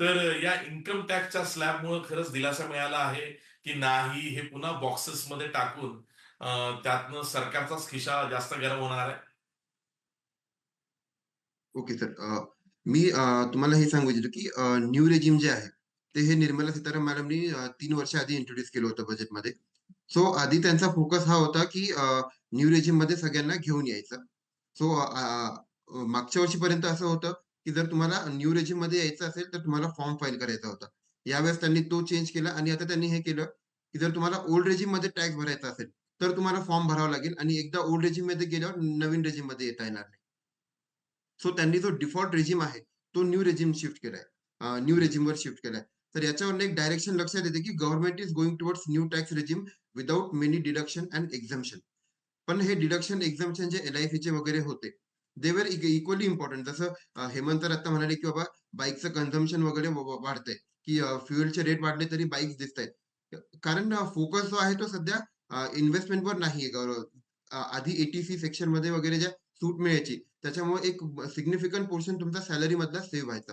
तर या इन्कम टॅक्सच्या स्लॅबमुळे खरंच दिलासा मिळाला आहे की नाही हे पुन्हा बॉक्सेसमध्ये टाकून त्यातनं सरकारचाच खिशा जास्त गरम होणार आहे? Okay sir. मी तुम्हाला हे सांगू इच्छितो की न्यू रेजिम जे आहे ते हे निर्मला सीताराम मॅडमनी तीन वर्ष आधी इंट्रोड्यूस केलं होतं बजेटमध्ये सो आधी त्यांचा फोकस हा होता की न्यू रेजिममध्ये सगळ्यांना घेऊन यायचं. सो मागच्या वर्षीपर्यंत असं होतं की जर तुम्हाला न्यू रेजिममध्ये यायचं असेल तर तुम्हाला फॉर्म फाईल करायचा होता. यावेळेस त्यांनी तो चेंज केला आणि आता त्यांनी हे केलं की जर तुम्हाला ओल्ड रेजिममध्ये टॅक्स भरायचा असेल तर तुम्हाला फॉर्म भरावा लागेल आणि एकदा ओल्ड रेजिममध्ये गेल्यावर नवीन रेजिममध्ये येता येणार नाही. सो त्यांनी जो डिफॉल्ट रेजिम आहे तो न्यू रेजिम शिफ्ट केलाय. न्यू रेजिमवर शिफ्ट केलाय. तर याच्यावर एक डायरेक्शन लक्षात येते की government is going towards new tax regime without many deduction and exemption पण हे डिडक्शन एक्झम्पशन जे एल आय चे वगैरे होते दे वर इक्वली इम्पॉर्टंट जसं हेमंत सर आता म्हणाले की बाबा बाईकचं कन्झम्पन वगैरे वाढतंय. की फ्युएलचे रेट वाढले तरी बाईक दिसत आहेत कारण फोकस जो आहे तो सध्या इन्व्हेस्टमेंटवर नाहीये आधी एटीसी सेक्शनमध्ये वगैरे ज्या सूट मिळायची त्याच्यामुळे एक सिग्निफिकंट पोर्शन तुमचा सॅलरी मधला सेव्ह व्हायचा.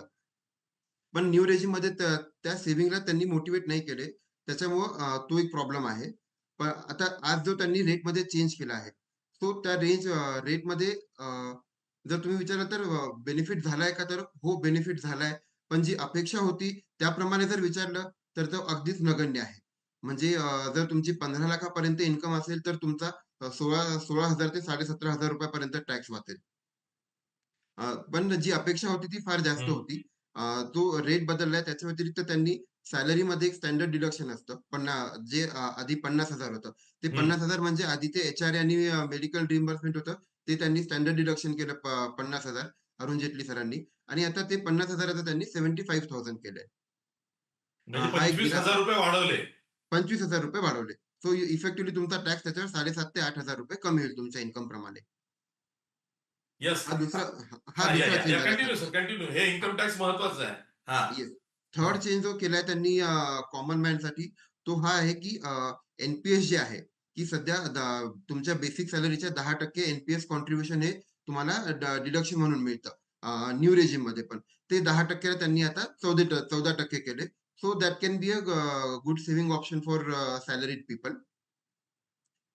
पण न्यू रेजिममध्ये त्या- सेव्हिंगला त्यांनी मोटिवेट नाही केले. त्याच्यामुळं तो एक प्रॉब्लेम आहे. पण आता आज जो त्यांनी रेटमध्ये चेंज केला आहे तो त्या रेंज रेटमध्ये जर तुम्ही विचारलं तर बेनिफिट झालाय का तर? हो बेनिफिट झालाय. पण जी अपेक्षा होती त्याप्रमाणे जर विचारलं तर तो अगदीच नगण्य आहे. म्हणजे जर तुमची पंधरा लाखापर्यंत इन्कम असेल तर तुमचा सोळा सोळा हजार ते साडेसतरा हजार रुपयापर्यंत टॅक्स वाचेल. पण जी अपेक्षा होती ती फार जास्त. होती. तो रेट बदललाय. त्याच्या व्यतिरिक्त त्यांनी सॅलरी मध्ये एक स्टँडर्ड डिडक्शन असतं. पण जे आधी पन्नास हजार होतं. ते. पन्नास हजार म्हणजे आधी ते एच आर आणि मेडिकल रिम्बर्समेंट होतं. ते त्यांनी स्टँडर्ड डिडक्शन केलं पन्नास हजार अरुण जेटली सरांनी. आणि आता ते पन्नास हजाराचं त्यांनी सेव्हन्टी फाईव्ह थाउजंड केलंय. म्हणजे पंचवीस हजार रुपये वाढवले. सो इफेक्टिव्हली तुमचा टॅक्स त्याच्यावर साडेसात ते आठ हजार रुपये कमी होईल तुमच्या इन्कम प्रमाणे. येस हा दुसरा हा हे इन्कम टॅक्स महत्वाचं आहे. थर्ड चेंज जो केलाय त्यांनी कॉमन मॅनसाठी तो हा आहे की एनपीएस जे आहे की सध्या तुमच्या बेसिक सॅलरीच्या दहा टक्के एनपीएस कॉन्ट्रीब्युशन हे तुम्हाला डिडक्शन म्हणून मिळतं. न्यू रेजिममध्ये पण. ते दहा टक्क्याला त्यांनी आता चौदा चौदा टक्के केले. So that can be a good saving option for salaried people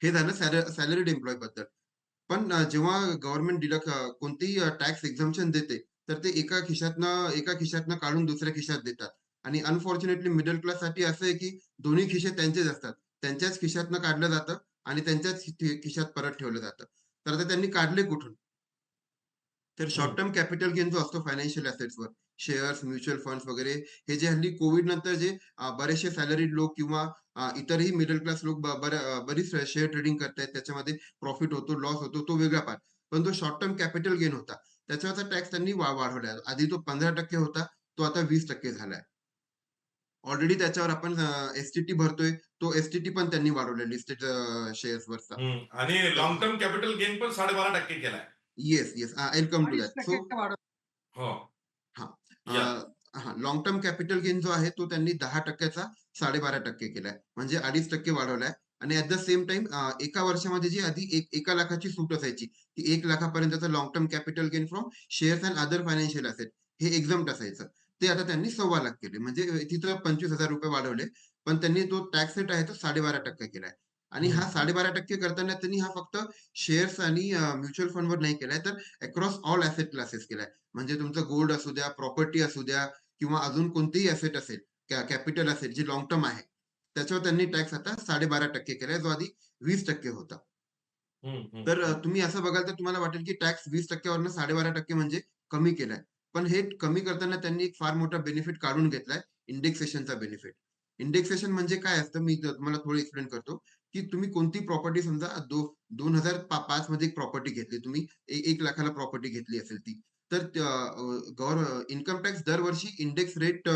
हे झालं सॅलरीड एम्प्लॉयबद्दल. पण जेव्हा गव्हर्नमेंट डिडक्ट कोणतेही टॅक्स एक्झम्पशन देते तर ते एका खिशातनं एका खिशातनं काढून दुसऱ्या खिशात देतात. आणि अनफॉर्च्युनेटली मिडल क्लाससाठी असं आहे की दोन्ही खिशे त्यांचेच असतात. त्यांच्याच खिशातनं काढलं जातं आणि त्यांच्याच खिशात परत ठेवलं जातं. तर आता त्यांनी काढले कुठून? तर शॉर्ट टर्म कॅपिटल गेन जो असतो फायनान्शियल वर शेअर्स म्युच्युअल फंड्स वगैरे हे जे हल्ली कोविड नंतर जे बरेचसे सॅलरीड लोक किंवा इतरही मिडल क्लास लोक बरीच शेअर ट्रेडिंग करतायत त्याच्यामध्ये प्रॉफिट होतो लॉस होतो तो वेगळा पार्ट पण तो शॉर्ट टर्म कॅपिटल गेन होता. त्याच्यावरचा टॅक्स त्यांनी वा- वाढवलाय. आधी तो पंधरा टक्के होता तो आता वीस टक्के झालाय. ऑलरेडी त्याच्यावर आपण एसटीटी भरतोय. तो एसटीटी पण त्यांनी वाढवलाय लिस्टेड शेअर्स वरचा. हम्म. आणि लॉंग टर्म कॅपिटल गेन पण साडेबारा टक्के केलाय. Yes yes I come to that टक्के सो हो. हा. लॉंग टर्म कॅपिटल गेन जो आहे तो त्यांनी दहा टक्क्याचा साडेबारा टक्के केलाय. म्हणजे अडीच टक्के वाढवलाय. आणि ऍट द सेम टाइम एका वर्षामध्ये जी आधी एक एका लाखाची सूट असायची की एक लाखापर्यंतचं long term capital gain from shares and other financial asset हे एक्झाम्ट असायचं. ते आता त्यांनी सव्वा लाख केले. म्हणजे तिथं पंचवीस हजार रुपये वाढवले. पण त्यांनी तो टॅक्स रेट आहे तो साडेबारा टक्के केलाय आणि हा. साडेबारा टक्के करताना त्यांनी हा फक्त शेअर्स आणि म्युच्युअल फंडवर नाही केलाय तर अक्रॉस ऑल ऍसेट क्लासेस केलाय म्हणजे तुमचं गोल्ड असू द्या प्रॉपर्टी असू द्या किंवा अजून कोणतेही असेट असेल कॅपिटल असेल जे लॉंग टर्म आहे त्याच्यावर त्यांनी टॅक्स आता साडेबारा टक्के केलाय जो आधी वीस टक्के होता. तर तुम्ही असं बघाल तर तुम्हाला वाटेल की टॅक्स वीस टक्क्यावरनं साडेबारा टक्के म्हणजे कमी केलाय पण हे कमी करताना त्यांनी एक फार मोठा बेनिफिट काढून घेतलाय इंडेक्सेशनचा बेनिफिट इंडेक्सेशन म्हणजे काय असतं? मी तुम्हाला थोडं एक्सप्लेन करतो की तुम्ही कोणती प्रॉपर्टी समजा दो दोन हजार पाच मध्ये एक प्रॉपर्टी घेतली तुम्ही एक लाखाला प्रॉपर्टी घेतली असेल ती तर गव्हर इन्कम टॅक्स दरवर्षी इंडेक्स रेट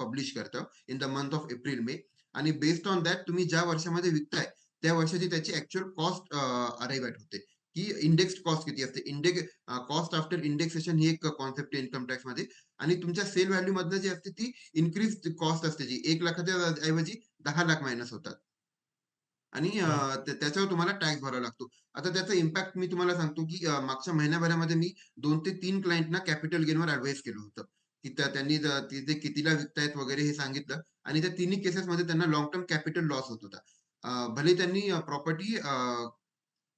पब्लिश करतं in the month of April May आणि बेस्ड ऑन दॅट तुम्ही ज्या वर्षामध्ये विकताय त्या वर्षाची त्याची ऍक्च्युअल कॉस्ट अरायव्ह होते. की इंडेक्स कॉस्ट किती असते? इंडेक्स कॉस्ट आफ्टर इंडेक्सेशन ही एक कॉन्सेप्ट आहे इन्कम टॅक्समध्ये. आणि तुमच्या सेल व्हॅल्यू मधनं जी असते ती इन्क्रीज कॉस्ट असते जी. एक लाखाच्या ऐवजी दहा लाख मायनस होतात. आणि त्याच्यावर तुम्हाला टॅक्स भरावा लागतो. आता त्याचा इम्पॅक्ट मी तुम्हाला सांगतो की मागच्या महिन्याभरामध्ये मी दोन ते तीन क्लायंटना कॅपिटल गेनवर ऍडवाइस केलं होतं. की त्या त्यांनी तिथे कितीला विकतायत वगैरे हे सांगितलं. आणि त्या तिन्ही केसेसमध्ये त्यांना लाँग टर्म कॅपिटल लॉस होत होता. भले त्यांनी प्रॉपर्टी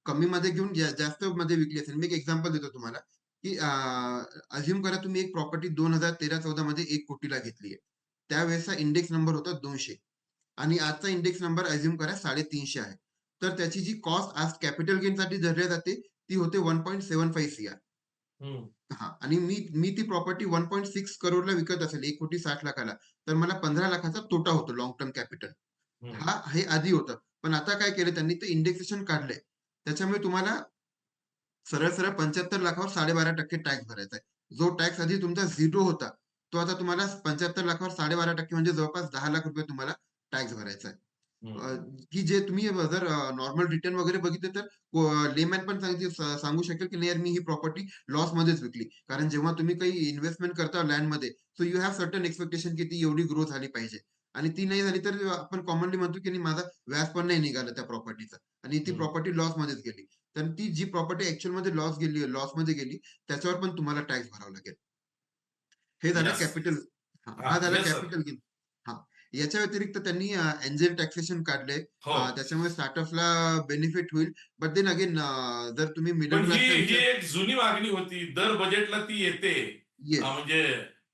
कमीमध्ये घेऊन जा जास्त मध्ये विकली असेल. मी एक एक्झाम्पल देतो तुम्हाला, की अझ्युम करा तुम्ही एक प्रॉपर्टी 2013-14 मध्ये 1 कोटीला घेतली आहे. त्यावेळेसचा इंडेक्स नंबर होता 200 आणि आजचा इंडेक्स नंबर अझ्युम करा 350 आहे. तर त्याची जी कॉस्ट आज कॅपिटल गेनसाठी धरल्या जाते, ती होते 1.75 सीआर. हं. हां. आणि मी मी ती प्रॉपर्टी 1.6 करोडला विकत असेल 1,60,00,000 लाखाला, तर मला 15 लाखाचा तोटा होतो लाँग टर्म कॅपिटल. हं. हा हे आधी होतं. पण आता काय केलं त्यांनी ते इंडेक्सेशन काढलंय. त्याच्यामुळे तुम्हाला सरळ-सरळ 75 लाखावर 12.5% टॅक्स भरायचा आहे. जो टॅक्स आधी तुमचा 0 होता, तो आता तुम्हाला 75 लाखावर 12.5% म्हणजे जवळपास 10 लाख रुपये तुम्हाला टॅक्स भरायचा आहे. की जे तुम्ही जर नॉर्मल रिटर्न वगैरे बघितले तर लेमॅन पण सांगू शकेल, की नाही यार मी ही प्रॉपर्टी लॉसमध्येच विकली. कारण जेव्हा तुम्ही काही इन्व्हेस्टमेंट करता लँडमध्ये, so you have certain expectation की ती एवढी ग्रो झाली पाहिजे. आणि ती नाही झाली तर आपण कॉमनली म्हणतो, की नाही माझा व्याज पण नाही निघालं त्या प्रॉपर्टीचं आणि ती. प्रॉपर्टी लॉसमध्येच गेली. तर ती जी प्रॉपर्टी ॲक्चुअलमध्ये लॉस गेली लॉसमध्ये गेली, त्याच्यावर पण तुम्हाला टॅक्स भरावा लागेल. हे झालं. कॅपिटल हां, झाला. Capital gain. हां. याच्या व्यतिरिक्त त्यांनी एंजल टॅक्सेशन काढलंय. हो. त्याच्यामुळे स्टार्टअप्सला बेनिफिट होईल. बट देन अगेन जर तुम्ही मिडल एक जुनी मागणी होती. दर बजेटला ती येते. म्हणजे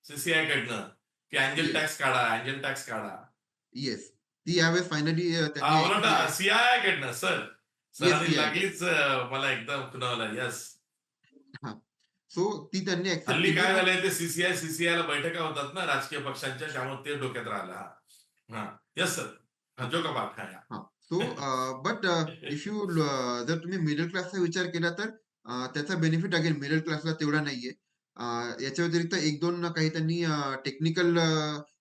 सी-सी-आय कडनं, की येस, टॅक्स काढा, एंजल टॅक्स काढा. येस. ती यावेळेस फायनली. सी-आय कडनं सर. लागलीच मला एकदम खुणावलं. येस. सो ती त्यांनी हल्ली काय झालंय ते सी-सी-आय, सी-सी-आयला बैठका होतात ना राजकीय पक्षांच्या, त्यामुळे ते डोक्यात राहिलं. हां. Yes sir. Joke about. हां, हां. सो बट इफ यू जर तुम्ही मिडल क्लासचा विचार केला तर त्याचा बेनिफिट अगेन मिडल क्लासला तेवढा नाहीये. याच्या व्यतिरिक्त 1-2 काही त्यांनी टेक्निकल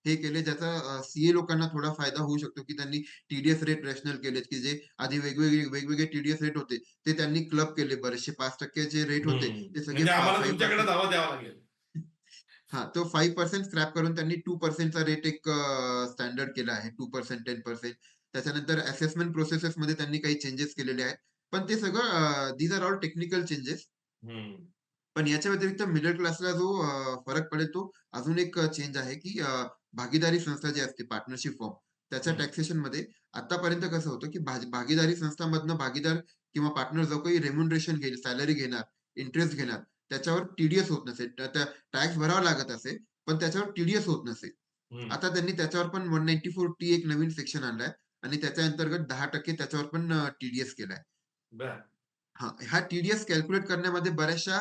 हे केले ज्याचा सीए लोकांना थोडा फायदा होऊ शकतो, की त्यांनी टी-डी-एस रेट रॅशनल केलेत, की जे आधी वेगवेगळे वेगवेगळे टी-डी-एस रेट होते, ते त्यांनी क्लब केले. बरेचसे 5% चे रेट होते. ते सगळे म्हणजे फा आम्हाला 5% तुमच्याकडे दावा द्यावा लागेल. हां, तो 5% स्क्रॅप करून त्यांनी 2% चा रेट एक स्टँडर्ड केला आहे. 2% 10% त्याच्यानंतर असेसमेंट प्रोसेसेसमध्ये त्यांनी काही चेंजेस केलेले आहेत. पण ते सगळं these are all technical changes. पण याच्या व्यतिरिक्त मिडल क्लासला जो फरक पडेल तो अजून एक चेंज आहे, की भागीदारी संस्था जी असते पार्टनरशिप फर्म त्याच्या हं. टॅक्सेशनमध्ये आतापर्यंत कसं होतं, की भाग भागीदारी संस्थांमधनं भागीदार किंवा पार्टनर जो काही रेम्युनरेशन घेईल, सॅलरी घेणार, इंटरेस्ट घेणार, त्याच्यावर टी-डी-एस होत त्या टॅक्स भरावा लागत असेल, पण त्याच्यावर टी-डी-एस होत नसेल. हं. आता त्यांनी त्याच्यावर पण 194 टी एक नवीन सेक्शन आणलाय आणि त्याच्या अंतर्गत 10% त्याच्यावर पण टी-डी-एस केलाय. हां, हा टी-डी-एस कॅल्क्युलेट करण्यामध्ये बऱ्याचशा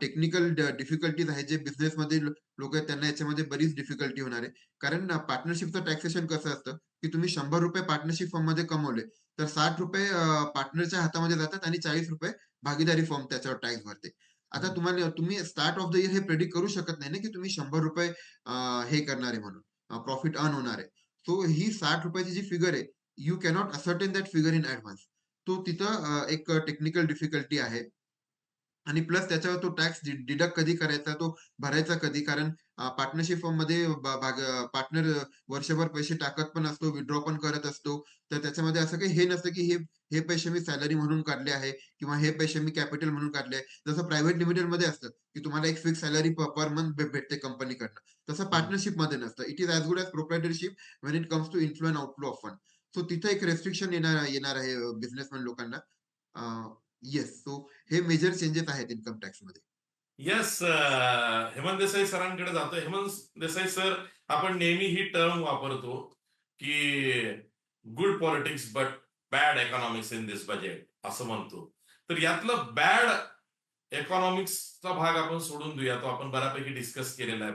टेक्निकल डिफिकल्टीज आहेत, जे बिझनेसमध्ये लोकं आहेत त्यांना याच्यामध्ये बरीच डिफिकल्टी होणार आहे. कारण पार्टनरशिपचं टॅक्सेशन कसं असतं, की तुम्ही ₹100 पार्टनरशिप फर्ममध्ये कमवले, तर ₹60 अ, पार्टनरच्या हातामध्ये जातात आणि ₹40 भागीदारी फर्म त्याच्यावर टॅक्स भरते. आता. तुम्हाला तुम्ही स्टार्ट ऑफ द इयर हे प्रेडिक्ट करू शकत नाही ना, की तुम्ही ₹100 अ, हे करणार आहे म्हणून, प्रॉफिट अर्न होणार आहे. सो ही ₹60 ची जी फिगर आहे, you cannot ascertain that figure in advance. तो तिथं एक टेक्निकल डिफिकल्टी आहे. आणि प्लस त्याच्यावर तो टॅक्स डिडक्ट कधी करायचा, तो भरायचा कधी? कारण पार्टनरशिप फर्ममध्ये भा भाग पार्टनर वर्षभर पैसे टाकत पण असतो, विथड्रॉ पण करत असतो. तर त्याच्यामध्ये असं काही हे नसतं, की हे हे पैसे मी सॅलरी म्हणून काढले आहे किंवा हे पैसे मी कॅपिटल म्हणून काढले आहे. जसं प्रायव्हेट लिमिटेडमध्ये असतं, की तुम्हाला एक फिक्स सॅलरी पर मंथ भेटते कंपनीकडनं. तसं हं. पार्टनरशिपमध्ये नसतं. It is as good as proprietorship when it comes to inflow and outflow of fund. So तिथं एक रिस्ट्रिक्शन येणार येणार आहे बिझनेसमॅन लोकांना. येस. सो हे मेजर चेंजेस आहेत इन्कम टॅक्समध्ये. येस. हेमंत देसाई सरांकडे जातो हेमंत देसाई सर, आपण नेहमी ही टर्म वापरतो, की good politics but bad economics in this budget असं म्हणतो. तर यातलं बॅड इकॉनॉमिक्सचा भाग आपण सोडून देऊया. तो आपण बऱ्यापैकी डिस्कस केलेला आहे.